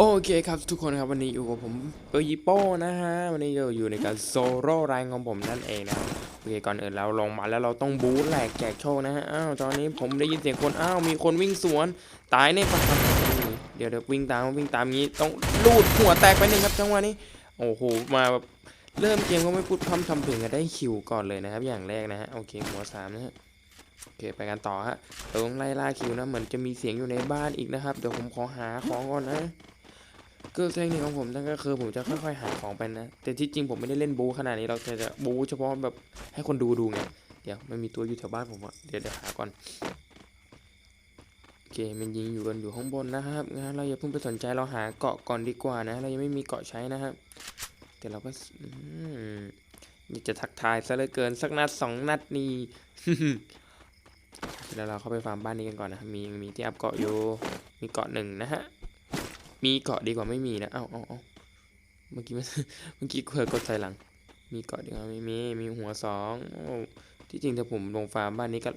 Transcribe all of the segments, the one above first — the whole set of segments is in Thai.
โอเคครับทุกคนครับวันนี้อยู่กับผมเปอร์ยิโป้นะฮะวันนี้เราอยู่ในการโซโล่แรงของผมนั่นเองนะโอเคก่อนอื่นเราลงมาแล้วเราต้องบูทแหลกแจกโชคนะฮะอ้าวตอนนี้ผมได้ยินเสียงคนอ้าวมีคนวิ่งสวนตายในปะครับเดี๋ยวเดี๋ยววิ่งตามวิ่งตามงี้ต้องลูดหัวแตกไปหนึ่งครับจังหวะนี้โอ้โหมาแบบเริ่มเกมก็ไม่พูดพร่ำทำเพลงก็ได้คิวก่อนเลยนะครับ อย่างแรกนะฮะโอเคหัวสามนะฮะโอเคไปกันต่อฮะเราต้องไล่ล่าคิวนะเหมือนจะมีเสียงอยู่ในบ้านอีกนะครับเดี๋ยวผมขอหาของก่อนนะ ก็เทคนิคของผมนั่นก็คือผมจะค่อยๆหาของไปนะ แต่ที่จริงผมไม่ได้เล่นบูขนาดนี้เราจะจะบูเฉพาะแบบให้คนดูดูไง เดี๋ยวมันมีตัวอยู่แถวบ้านผมอะเดี๋ยวเดี๋ยวหาก่อนโอเคมันยิงอยู่กันอยู่ข้างบนนะครับงั้นเราอย่าเพิ่งไปสนใจเราหาเกาะก่อนดีกว่านะ เรายังไม่มีเกาะใช้นะครับแต่เราก็อยากจะทักทายซะเหลือเกินสักนัดสองนัดนี่แล้วเราเข้าไปฟาร์มบ้านนี้กันก่อนนะมีมีที่อัพเกาะอยู่มีเกาะหนึ่งนะฮะ มีเกาะดีกว่าไม่มีนะ เอาเอาเอาเมื่อกี้เมื่อกี้เผื่อกดใส่หลัง มีเกาะดีกว่าไม่มี มีหัวสองอที่จริงถ้าผมลงฟาร์มบ้านนี้ก็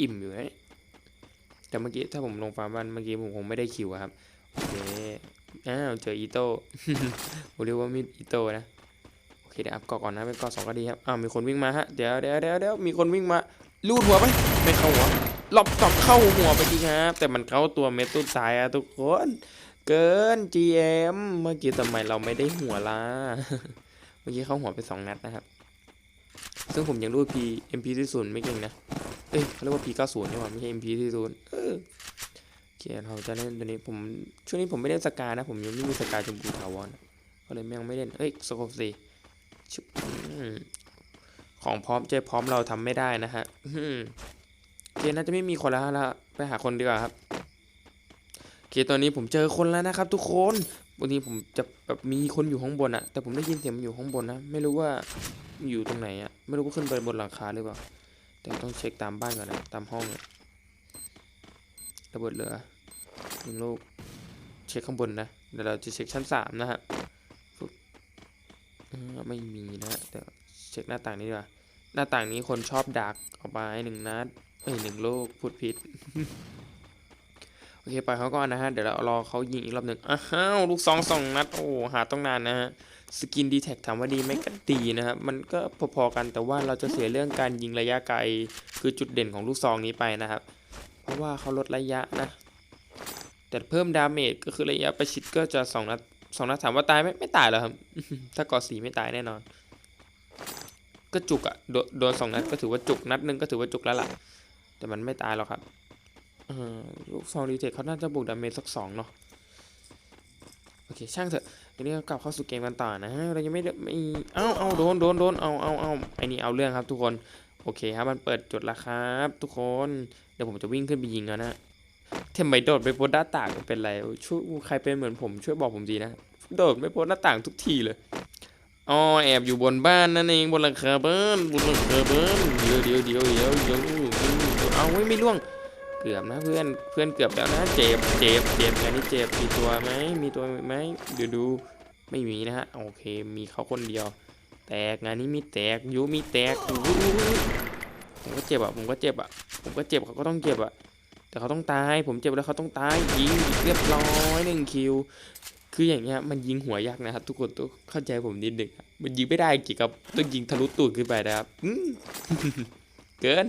อิ่มอยู่นะ แต่เมื่อกี้ถ้าผมลงฟาร์มบ้านเมื่อกี้ผมคงไม่ได้คิวครับ โอเค อ้าวเจออีโต้ผมเรียกว่ามีดอีโต้นะ โอเคเดี๋ยวอัพเกาะก่อนนะเป็นเกาะสองก็ดีครับ อ้าวมีคนวิ่งมาฮะ เดี๋ยวเดี๋ยวเดี๋ยวเดี๋ยวมีคนวิ่งมา ลูดหัวไป ไม่เข้าหัวหลบตอบเข้าหัวไปดีครับ แต่มันเข้าตัวเม็ดตุ้ตายอะทุกคน เกิน GM เมื่อกี้ทำไมเราไม่ได้หัวล่ะ เมื่อกี้เข้าหัวไปสองนัดนะครับ ซึ่งผมยังรูด P MP ที่ศูนย์ไม่เก่งนะ เอ้ยเขาเรียกว่า P 9 0นี่หว่าไม่ใช่ MP ที่ศูนย์เออโอเคเราจะเล่นตัวนี้ผมช่วงนี้ผมไม่เล่นสกานะ ผมยังไม่มีสกาชมพูถาวรก็เลยยังไม่เล่น เอ้ยสกอตสี่ของพร้อมใจพร้อมเราทำไม่ได้นะฮะอืมโอเคน่าจะไม่มีคนแล้วละไปหาคนดีกว่าครับ เคตอนนี้ผมเจอคนแล้วนะครับ ทุกคนวันนี้ผมจะแบบมีคนอยู่ข้างบนอะแต่ผมได้ยินเสียงมันอยู่ข้างบนนะ ไม่รู้ว่าอยู่ตรงไหนอะไม่รู้ว่าขึ้นไปบนหลังคาหรือเปล่า แต่ต้องเช็คตามบ้านก่อนนะ ตามห้องระเบิดเหลือหนึ่งลูกเช็คข้างบนนะ เดี๋ยวเราจะเช็คชั้นสามนะฮะไม่มีนะฮะเดี๋ยวเช็คหน้าต่างนี้ดีกว่าหน้าต่างนี้คนชอบดักเอาไปหนึ่งนัดเอ้ยหนึ่งลูกพูดผิด โอเคปล่อยเขาก่อนนะฮะ เดี๋ยวเรารอเขายิงอีกรอบหนึ่งอ้าวลูกสองสองนัด โอ้หาต้องนานนะฮะ สกินดีแท็ถามว่าดีไหมก็ดีนะครับ มันก็พอๆกันแต่ว่าเราจะเสียเรื่องการยิงระยะไกล คือจุดเด่นของลูกซองนี้ไปนะครับ เพราะว่าเขาลดระยะนะ แต่เพิ่มดาเมจก็คือระยะประชิดก็จะสองนัดสองนัดถามว่าตายไหมไม่ตายหรอกครับ ถ้าก่อสีไม่ตายแน่นอน ก็จุกอะโดนโดนสองนัดก็ถือว่าจุกนัดหนึ่งก็ถือว่าจุกแล้วล่ะ แต่มันไม่ตายหรอกครับ ลูกซองดีเทคเขาน่าจะบวกดาเมจสักสองเนาะโอเคช่างเถอะทีนี้ก็กลับเข้าสู่เกมกันต่อนะเรายังไม่ได้ไม่เอ้าเอาโดนโดนโดนเอาเอาเอาไอ้นี่เอาเรื่องครับทุกคนโอเคครับมันเปิดจุดแล้วครับ ทุกคนเดี๋ยวผมจะวิ่งขึ้นไปยิงแล้วนะทำไมโดดไปบนหน้าต่างเป็นไรช่วยใครเป็นเหมือนผมช่วยบอกผมดีนะโดดไปบนหน้าต่างทุกทีเลยอ๋อแอบอยู่บนบ้านนั่นเองบนหลังคาบ้านบนหลังคาบ้านเดี๋ยวเดี๋ยวเดี๋ยวเดี๋ยวเดี๋ยวเอาไว้ไม่ล่วง เกือบนะเพื่อนเพื่อนเกือบแล้วนะเจ็บเจ็บเจ็บงานนี้เจ็บมีตัวไหมมีตัวไหมเดี๋ยวดูไม่มีนะฮะโอเคมีเขาคนเดียว แตกงานนี้มีแตกยูมีแตกผมก็เจ็บอะผมก็เจ็บอะผมก็เจ็บเขาก็ต้องเจ็บอะแต่เขาต้องตาย ผมเจ็บแล้วเขาต้องตายยิงเรียบร้อยหนึ่งคิวคืออย่างเงี้ยมันยิงหัวยากนะครับ ทุกคนต้องเข้าใจผมนิดหนึ่งมันยิงไม่ได้จริงครับต้องยิงทะลุตูดขึ้นไปนะครับเกิน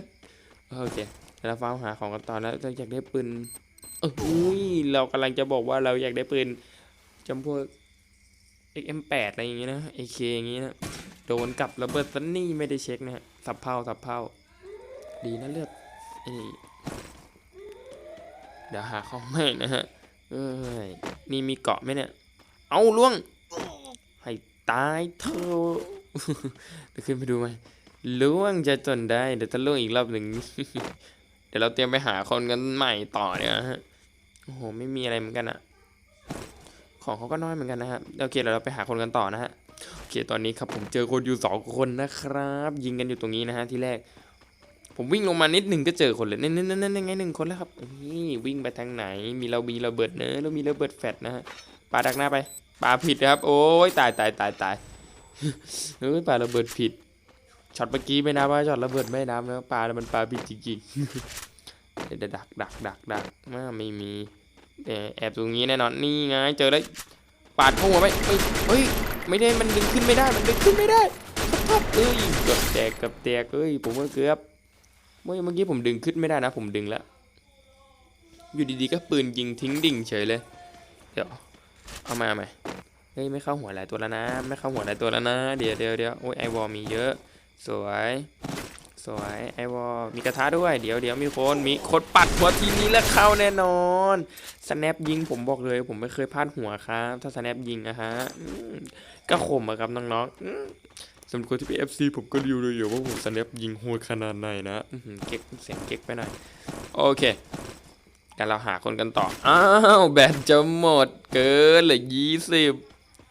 โอเค เราฟ้าหาของกันต่อแล้วเราอยากได้ปืนเอ้ยเรากำลังจะบอกว่าเราอยากได้ปืนจำพวก XM8 อะไรอย่างเงี้ยนะ AK อย่างงี้นะโดนกับระเบิดซันนี่ไม่ได้เช็คนะฮะสับเผาสับเผาดีนะเลือดเดี๋ยวหาของใหม่นะฮะเอ้ยนี่มีเกาะไหมเนี่ย เอาล่วง ให้ตายเถอะเดี๋ยวขึ้นไปดูไหมล่วงจะจนได้เดี๋ยวถ้าล่วงอีกรอบหนึ่ง ดี๋ยวเราเตรียมไปหาคนกันใหม่ต่อเนี่ยฮะโอ้โหไม่มีอะไรเหมือนกันอะของเขาก็น้อยเหมือนกันนะฮะโอเคเดี๋ยวเราไปหาคนกันต่อนะฮะโอเคตอนนี้ครับผมเจอคนอยู่สองคนนะครับ ยิงกันอยู่ตรงนี้นะฮะที่แรก ผมวิ่งลงมานิดหนึ่งก็เจอคนเลยนั่นนั่นนั่นนั่นไงหนึ่งคนแล้วครับนี่วิ่งไปทางไหน มีเรามีระเบิดเนอะเรามีระเบิดแฟดนะฮะปาดักหน้าไปปาผิดนะครับ โอ้ยตายตายตายตายเฮ้ยปาระเบิดผิด ช็อตเมื่อกี้ไม่นับว่าช็อตระเบิดไม่นับนะปลาแล้วมันปลาผิดจริงๆเดี๋ยวดักดักดักดักมาไม่มีแอบตรงนี้แน่นอนนี่ไงเจอแล้วปาดเข้าหัวไปเอ้ยเฮ้ยไม่ได้มันดึงขึ้นไม่ได้มันดึงขึ้นไม่ได้ครับเอ้ยเกือบแตกเกือบแตกเอ้ยผมว่าเกือบเมื่อเมื่อกี้ผมดึงขึ้นไม่ได้นะ ผมดึงแล้วอยู่ดีๆก็ปืนยิงทิ้งดิ่งเฉยเลย เดี๋ยวเอามาเอามเฮ้ยไม่เข้าหัวหลายตัวแล้วนะ ไม่เข้าหัวหลายตัวแล้วนะ เดี๋ยวเดี๋ยวเดี๋ยวโอ้ยไอวอลมีเยอะ สวย สวยไอวอมีกระทะด้วย เดี๋ยวเดี๋ยวมีคนมีคนปัดหัวทีนี้แล้วเข้าแน่นอนสแนปยิงผมบอกเลยผมไม่เคยพลาดหัวครับ ถ้าสแนปยิงนะฮะก็ข่มอะครับน้องๆสำหรับคนที่เป็น FC ผมก็รู้เลยอยู่ว่าผมสแนปยิงโหดขนาดไหนนะเก๊กเสียงเก๊กไปหน่อยโอเคเดี๋ยวเราหาคนกันต่อ อ้าว แบตจะหมดเกินเหลือยี่สิบ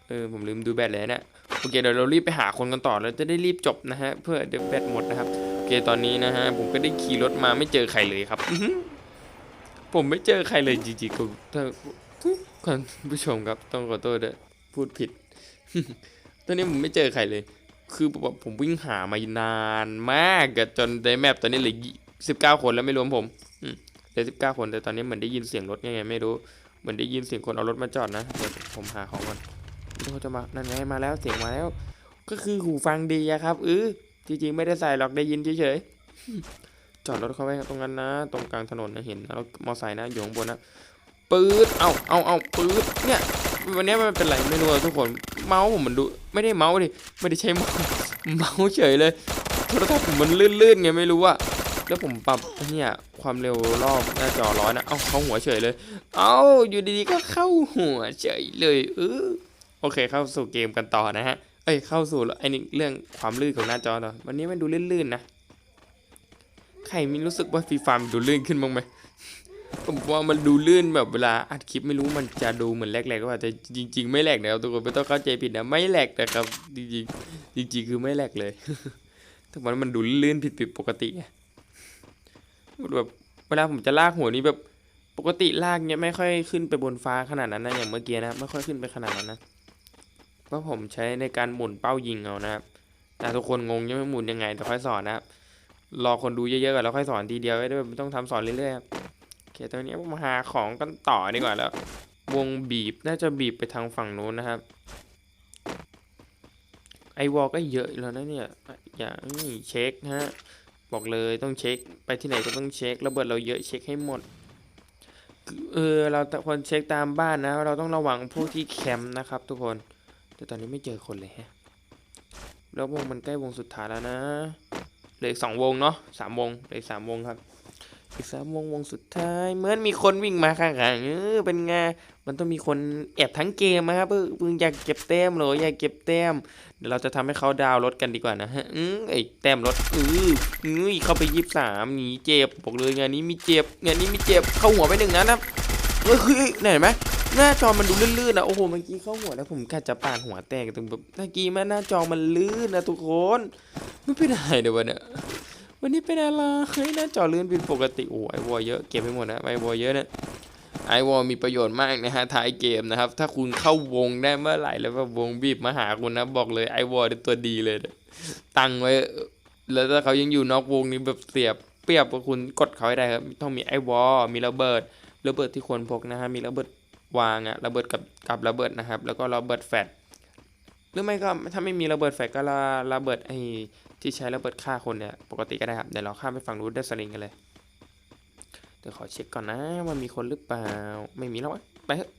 เออ ผมลืมดูแบตเลยเนี่ย โอเคเดี๋ยวเรารีบไปหาคนกันต่อแล้วจะได้รีบจบนะฮะเพื่อเดี๋ยวแบตหมดนะครับโอเคตอนนี้นะฮะผมก็ได้ขี่รถมาไม่เจอใครเลยครับผมไม่เจอใครเลยจริงๆก็ถ้าคุณผู้ชมครับต้องขอโทษด้วยพูดผิด ตอนนี้ผมไม่เจอใครเลย คือแบบผมวิ่งหามานานมากจนในแมปตอนนี้เหลือสิบเก้าคนแล้วไม่รวมผมเหลือสิบเก้าคนแต่ตอนนี้เหมือนได้ยินเสียงรถไงไม่รู้เหมือนได้ยินเสียงคนเอารถมาจอดนะเดี๋ยวผมหาของก่อน เขาจะมา นั่นไงมาแล้วเสียงมาแล้ว ก็คือหูฟังดีอะครับเออจริงๆไม่ได้ใส่หรอกได้ยินเฉยๆจอดรถเข้าไว้ตรงนั้นนะ ตรงกลางถนนนะเห็นแล้วมอไซค์นะอยู่ข้างบนนะปื๊ดเอาเอาเอาปื๊ดเนี่ยวันนี้มันเป็นไรไม่รู้ทุกคนเมาส์ผมมันดูไม่ได้เมาส์ดิไม่ได้ใช้เมาส์เมาส์เฉยเลยโทรศัพท์ผมมันลื่นๆไงไม่รู้อะแล้วผมปรับเนี่ยความเร็วรอบหน้าจอร้อยนะ เอาเข้าหัวเฉยเลย เอาอยู่ดีๆก็เข้าหัวเฉยเลยเออ โอเคเข้าสู่เกมกันต่อนะฮะ เอ้ยเข้าสู่ไอ้นี่เรื่องความลื่นของหน้าจอต่อวันนี้มันดูลื่นๆนะ ใครมีรู้สึกว่าฟีฟามดูลื่นขึ้นบ้างไหมผมว่ามันดูลื่นแบบเวลาอัดคลิปไม่รู้มันจะดูเหมือนแหลกๆก็ว่าแต่จริง ๆ ไม่แหลกนะครับทุกคนไม่ต้องเข้าใจผิดนะไม่แหลกนะครับจริงๆจริง ๆ คือไม่แหลกเลยแต่ว่ามันดูลื่นผิดปกติไงแบบเวลาผมจะลากหัวนี้แบบปกติลากเนี้ยไม่ค่อยขึ้นไปบนฟ้าขนาดนั้นนะอย่างเมื่อกี้นะไม่ค่อยขึ้นไปขนาดนั้นนะ เพราผมใช้ในการหมุนเป้ายิงเอานะครับแต่ทุกคนงงยังไม่หมุนยังไงเดี๋ยวค่อยสอนนะครับรอคนดูเยอะๆก่อนแล้วค่อยสอนทีเดียวไม่ได้ไม่ต้องทำสอนเรื่อยๆครับโอเคตอนนี้ผมหาของกันต่อดีกว่าแล้ว วงบีบน่าจะบีบไปทางฝั่งนู้นนะครับ ไอวอลก็เยอะแล้วนะเนี่ยอย่างนี้เช็คฮะบอกเลยต้องเช็คไปที่ไหนก็ต้องเช็คระเบิดเราเยอะเช็คให้หมดเออเราควรเช็คตามบ้านนะ เราต้องระวังพวกที่แคมป์นะครับทุกคน แต่ตอนนี้ไม่เจอคนเลยฮะ แล้ววงมันใกล้วงสุดท้ายแล้วนะเหลืออีกสองวงเนาะสามวงเหลืออีกสามวงครับ อีกสามวงวงสุดท้าย เหมือนมีคนวิ่งมาข้างๆเออเป็นไงมันต้องมีคนแอบทั้งเกมนะครับเออมึงอยากเก็บแต้มหรออยากเก็บแต้ม เดี๋ยวเราจะทำให้เขาดาวรถกันดีกว่านะฮะอือไอแต้มรถอืออือเข้าไปยี่สามหนีเจ็บบอกเลยงานนี้มีเจ็บงานนี้มีเจ็บเข้าหัวไปหนึ่งนัดนะเฮ้ยเฮ้ยไหนเห็นไหม หน้าจอมันดูลื่นๆนะโอ้โหเมื่อกี้เข้าหัวแล้วผมกะจะปาดหัวแตกตรงแบบเมื่อกี้แม่หน้าจอมันลื่นนะทุกคนไม่เป็นไรเดี๋ยววันเนี้ยวันนี้เป็นอะไรเฮ้ยหน้าจอลื่นผิดปกติโอ้ไอวอลเยอะเก็บไปหมดนะไอวอลเยอะเนี่ยไอวอลมีประโยชน์มากนะฮะท้ายเกมนะครับ ถ้าคุณเข้าวงได้เมื่อไหร่แล้วแบบวงบีบมาหาคุณนะบอกเลยไอวอลตัวดีเลยตั้งไว้ แล้วถ้าเขายังอยู่นอกวงนี้แบบเสียบเปรียบกับคุณกดเขาให้ได้ครับต้องมีไอวอลมีระเบิดระเบิดที่ควรพกนะฮะมีระเบิด วางอะระเบิดกับกับระเบิดนะครับ แล้วก็ระเบิดแฟลชหรือไม่ก็ถ้าไม่มีระเบิดแฟลชก็ระระเบิดไอที่ใช้ระเบิดฆ่าคนเนี่ยปกติก็ได้ครับเดี๋ยวเราข้ามไปฝั่งนู้นด้วยสลิงกันเลยเดี๋ยวขอเช็คก่อนนะว่ามีคนหรือเปล่าไม่มีแล้ววะไปเถอะ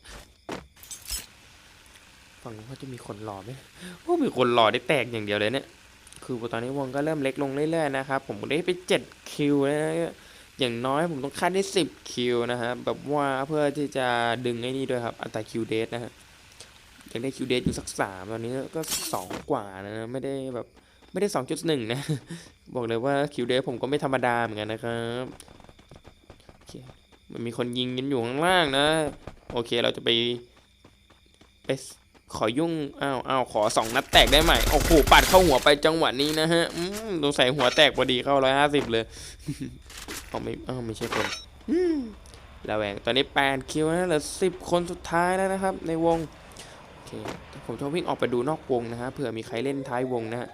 ฝั่งนู้นเขาจะมีคนรอไหมโอ้มีคนรอได้แตกอย่างเดียวเลยเนี่ยคือตอนนี้วงก็เริ่มเล็กลงเรื่อยๆนะครับผมได้ไป7คิวแล้ว อย่างน้อยผมต้องคัดได้ 10 คิวนะครับแบบว่าเพื่อที่จะดึงไอ้นี่ด้วยครับอัตราคิวเดทนะฮะอยากได้คิวเดทอยู่สักสามตอนนี้ก็สองกว่านะไม่ได้แบบไม่ได้สองจุดหนึ่งนะ บอกเลยว่าคิวเดทผมก็ไม่ธรรมดาเหมือนกันนะครับมันมีคนยิงกันอยู่ข้างล่างนะ โอเคเราจะไปไปขอยุ่ง อ้าวอ้าวขอสองนัดแตกได้ไหม โอ้โห ปัดเข้าหัวไปจังหวะนี้นะฮะ อืมตรงใส่หัวแตกพอดีเข้าร้อยห้าสิบเลย เอาไม่เอ้าวไม่ใช่คนอืมระแวงตอนนี้แปดคิวนะเหลือสิบคนสุดท้ายแล้วนะครับ ในวงโอเคผมจะวิ่งออกไปดูนอกวงนะฮะเผื่อมีใครเล่นท้ายวงนะฮะ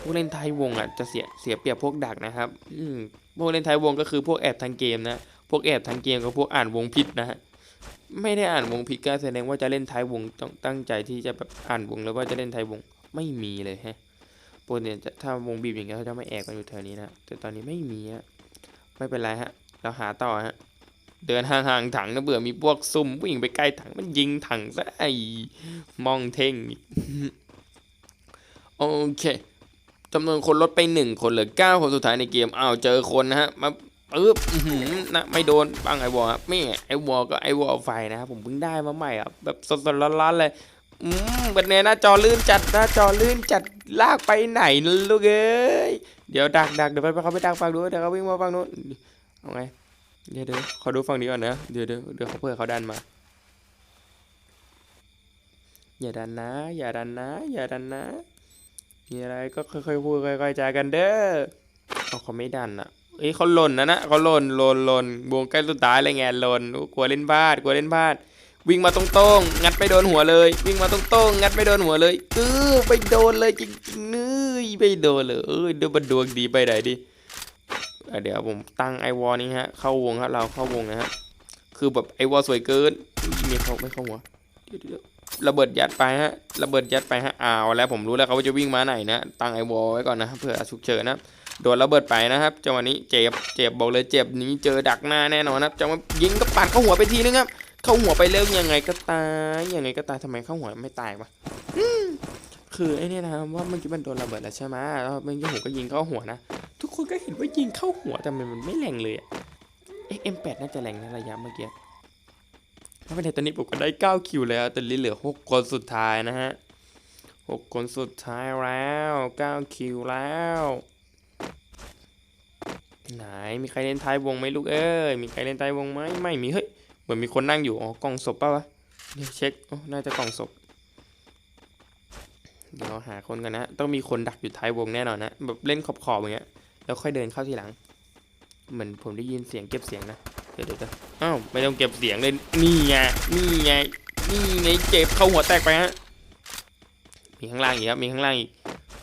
พวกเล่นท้ายวงอะจะเสียเสียเปรียบพวกดักนะครับอืมพวกเล่นท้ายวงก็คือพวกแอบทางเกมนะพวกแอบทางเกมกับพวกอ่านวงผิดนะฮะไม่ได้อ่านวงผิดก็แสดงว่าจะเล่นท้ายวงต้องตั้งใจที่จะแบบอ่านวงแล้วว่าจะเล่นท้ายวงไม่มีเลยฮะ ปกติจะถ้าวงบีบอย่างเงี้ยเขาจะไม่แอบกันอยู่แถวนี้นะแต่ตอนนี้ไม่มีฮะไม่เป็นไรฮะ เราหาต่อฮะเดินห่างๆถังนะเบื่อมีพวกซุ่มวิ่งไปใกล้ถังมันยิงถังซะไอ้มองเท่งโอเคจำนวนคนลดไปหนึ่งคนเหลือเก้าคนสุดท้ายในเกมอ้าวเจอคนนะฮะมาปึ๊บนะไม่โดนบ้างไอวอลครับไม่ไอวอลก็ไอวอลไฟนะครับผมเพิ่งได้มาใหม่อะแบบสดๆร้อนๆเลย อืมเป็นไงหน้าจอลื่นจัดหน้าจอลื่นจัดลากไปไหนลูกเอ้ยเดี๋ยวดักดักเดี๋ยวไปเขาไปดักฝั่งนู้นเดี๋ยวเขาวิ่งมาฝั่งนู้นเอาไงเดี๋ยวเดี๋ยวขอดูฝั่งนี้ก่อนนะเดี๋ยวเดี๋ยวเดี๋ยวเขาเพื่อเขาดันมา อย่าดันนะ อย่าดันนะ อย่าดันนะมีอะไรก็ค่อยๆพูดค่อยๆจากันเด้อเอาเขาไม่ดันอะเอ้ยเขาหล่นนะนะเขาหล่นหล่นหล่นวงใกล้สุดท้ายเลยไงหล่นอู้กลัวเล่นพลาดกลัวเล่นพลาด วิ่งมาตรงๆ งัดไปโดนหัวเลย วิ่งมาตรงๆ งัดไปโดนหัวเลยเออไปโดนเลยจริงๆนื้ยไปโดนเลยเอ้ยเดี๋ยวบันดวงดีไปไหนดิเดี๋ยวผมตั้งไอวอนี้ฮะ เข้าวงครับเราเข้าวงนะฮะ คือแบบไอวอสวยเกินมีเขาไม่เข้าหัวระเบิดยัดไปฮะ ระเบิดยัดไปฮะอ้าวแล้วผมรู้แล้วเขาจะวิ่งมาไหนนะ ตั้งไอวอไว้ก่อนนะครับเผื่อฉุกเฉินนะโดนระเบิดไปนะครับจังหวะนี้เจ็บ เจ็บบอกเลยเจ็บนี้เจอดักหน้าแน่นอนนะครับจังหวะยิงก็ปัดเข้าหัวไปทีนึงครับ เข้าหัวไปเร็วยังไงก็ตายยังไงก็ตายทำไมเข้าหัวไม่ตายวะอืมคือไอ้เนี่ยนะครับว่าเมื่อกี้มันโดนระเบิดแล้วใช่ไหมแล้วเมื่อกี้ผมก็ยิงเข้าหัวนะทุกคนก็เห็นว่ายิงเข้าหัวแต่มันไม่แรงเลยอะเอ็มแปดน่าจะแรงนะระยะเมื่อกี้ถ้าเป็นตอนนี้ผมก็ได้เก้าคิวแล้วแต่เหลือหกคนสุดท้ายนะฮะหกคนสุดท้ายแล้วเก้าคิวแล้วไหนมีใครเล่นท้ายวงไหมลูกเอ้ยมีใครเล่นท้ายวงไหมไม่มีเฮ้ย เหมือนมีคนนั่งอยู่ อ๋อกล่องศพป่าวะเดี๋ยวเช็คโอ้น่าจะกล่องศพ เดี๋ยวหาคนกันนะ ต้องมีคนดักอยู่ท้ายวงแน่นอนนะ แบบเล่นขอบๆอย่างเงี้ย แล้วค่อยเดินเข้าทีหลัง เหมือนผมได้ยินเสียงเก็บเสียงนะ เดี๋ยวเดี๋ยวเอ้าว ไม่ต้องเก็บเสียงเลย นี่ไง นี่ไง นี่ไง เจ็บเข้าหัวแตกไปฮะ มีข้างล่างอีกครับ มีข้างล่างอีก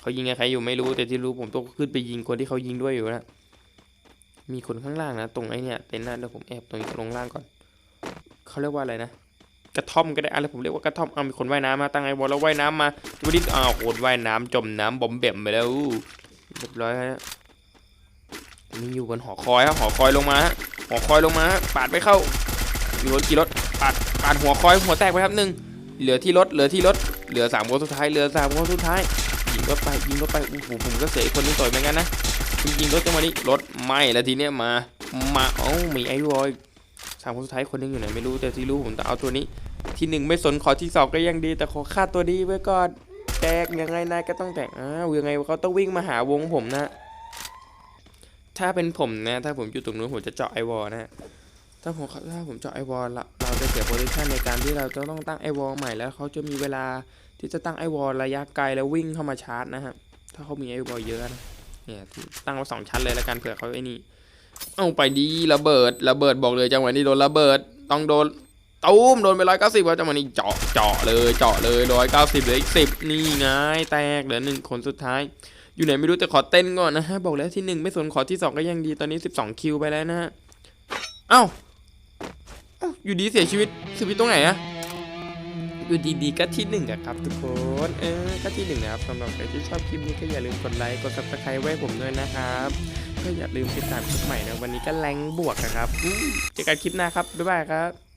เขายิงใครอยู่ไม่รู้ แต่ที่รู้ผมต้องขึ้นไปยิงคนที่เขายิงด้วยอยู่นะมีคนข้างล่างนะ ตรงไอ้เนี่ยเต็นท์นะเดี๋ยวผมแอบตรงนี้ลงล่างก่อน เขาเรียกว่าอะไรนะ กระท่อมก็ได้อะไรผมเรียกว่ากระท่อมเอามีคนว่ายน้ำมาตั้งไอ้บอลแล้วว่ายน้ำมาวันนี้อ้าวโคตรว่ายน้ำจมน้ำบอมเบ่มไปแล้วเรียบร้อยฮะมีอยู่บนหอคอยครับหอคอยลงมาฮะหอคอยลงมาปาดไปเข้ามีรถกี่รถปาดปาดหัวคอยหัวแตกไปครับหนึ่งเหลือที่รถเหลือที่รถเหลือสามคนสุดท้ายเหลือสามคนสุดท้ายยิงรถไปยิงรถไปโอ้โหผมก็เสียอีกคนนึงต่อยเหมือนกันนะยิงรถจังหวะนี้รถไหม้แล้วทีเนี้ยมามาเอ้ามีไอ้บอย สามคนสุดท้ายคนหนึงอยู่ไหนไม่รู้แต่ที่รู้ผมต้องเอาตัวนี้ ที่หนึ่งไม่สนขอที่สองก็ยังดี แต่ขอค่าตัวดีไว้ก่อนแตกยังไงนายก็ต้องแตกอ้าวยังไงเขาต้องวิ่งมาหาวงผมนะ ถ้าเป็นผมนะ ถ้าผมอยู่ตรงนู้นผมจะเจาะไอวอลนะถ้าผมถ้าผมเจาะไอวอลเราเราจะเสียโพซิชันในการที่เราจะต้องตั้งไอวอลใหม่แล้วเขาจะมีเวลาที่จะตั้งไอวอลระยะไกลแล้ววิ่งเข้ามาชาร์จนะฮะถ้าเขามีไอวอลเยอะนะเนี่ยตั้งไว้สองชั้นเลยแล้วกันเผื่อเขาไอ้นี่ เอาไปดีระเบิดระเบิดบอกเลยจังหวะนี้โดนระเบิดต้องโดนตูมโดนไปร้อยเก้าสิบว่าจังหวะนี้เจาะเจาะเลยเจาะเลยร้อยเก้าสิบเหลืออีกสิบนี่ไงแตกเหลือหนึ่งคนสุดท้าย อยู่ไหนไม่รู้แต่ขอเต้นก่อนนะฮะบอกแล้วที่หนึ่งไม่สนขอที่สองก็ยังดีตอนนี้สิบสองคิวไปแล้วนะฮะเอ้าเอาอยู่ดีเสียชีวิตเสียชีวิตตรงไหนอะอยู่ดีๆก็ที่หนึ่งอะครับทุกคนเออก็ที่หนึ่งนะครับสำหรับใครที่ชอบคลิปนี้ก็อย่าลืมกดไลค์กดซับสไครต์ไว้ผมด้วยนะครับ ก็อย่าลืมติดตามคลิปใหม่นะวันนี้ก็แรงบวกนะครับเจอกันคลิปหน้าครับบ๊ายบายครับ